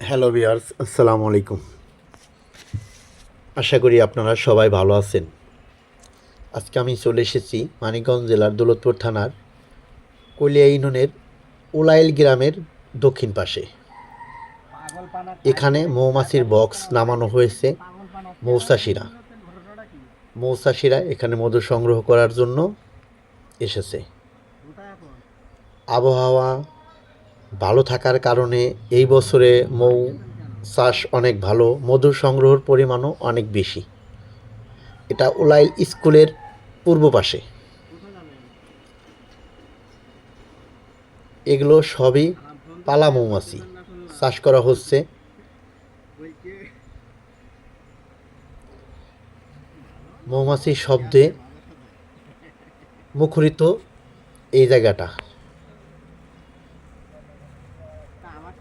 Hello বিয়ার্স আসসালামু আলাইকুম আশা করি আপনারা সবাই ভালো আছেন। আজকে আমি চলে এসেছি মানিকগঞ্জ জেলার দৌলতপুর থানার কলিয়া ইউনিয়নের উলাইল গ্রামের দক্ষিণ পাশে। এখানে মৌমাছির বক্স নামানো হয়েছে মৌচাষিরা। মৌচাষিরা এখানে মধু সংগ্রহ করার জন্য এসেছে। আবহাওয়া ভালো থাকার কারণে এই বছরে মৌ চাষ অনেক ভালো মধু সংগ্রহের পরিমাণও অনেক বেশি। এটা উলাইল স্কুলের পূর্ব পাশে। এগুলো সবই পালা মৌমাছি। চাষ করা হচ্ছে। মৌমাছির শব্দে মুখরিত এই জায়গাটা।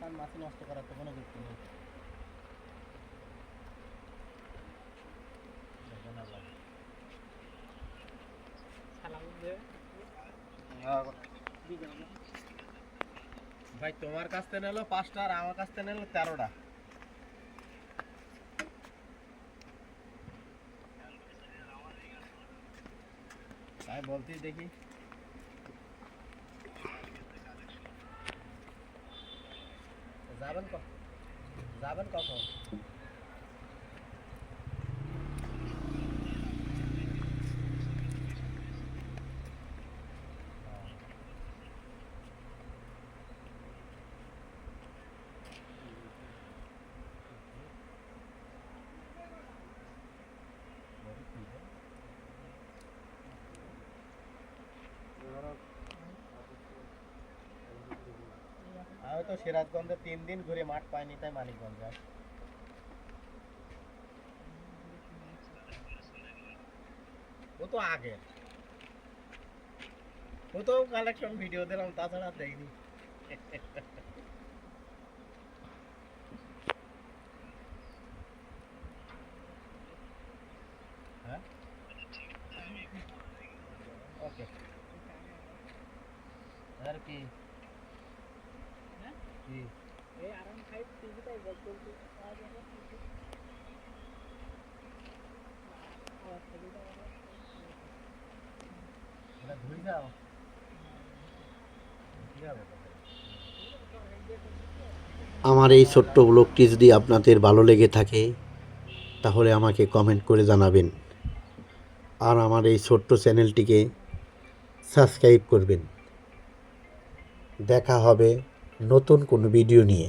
কান মাছ নষ্ট করার তো কোনো যুক্তি নেই। ভাই, তোমার কাছ থেকে নিলো পাঁচটা আর আমার কাছ থেকে নিলো তেরোটা। তাই বলতেই দেখি। जाबन को जाबन को আমি তো সিরাজগঞ্জে তিন দিন ঘুরে মাঠ পাইনি তাই মানিকগঞ্জে আসি। ও তো আগে। ও তো কালেকশন ভিডিও দিলাম, তাছাড়া দেখিনি হ্যাঁ? ওকে। আমার এই ছোট্ট ব্লগটি যদি আপনাদের ভালো লেগে থাকে, তাহলে আমাকে কমেন্ট করে জানাবেন। আর আমার এই ছোট্ট চ্যানেলটিকে সাবস্ক্রাইব করবেন। দেখা হবে নতুন কোনো ভিডিও নিয়ে।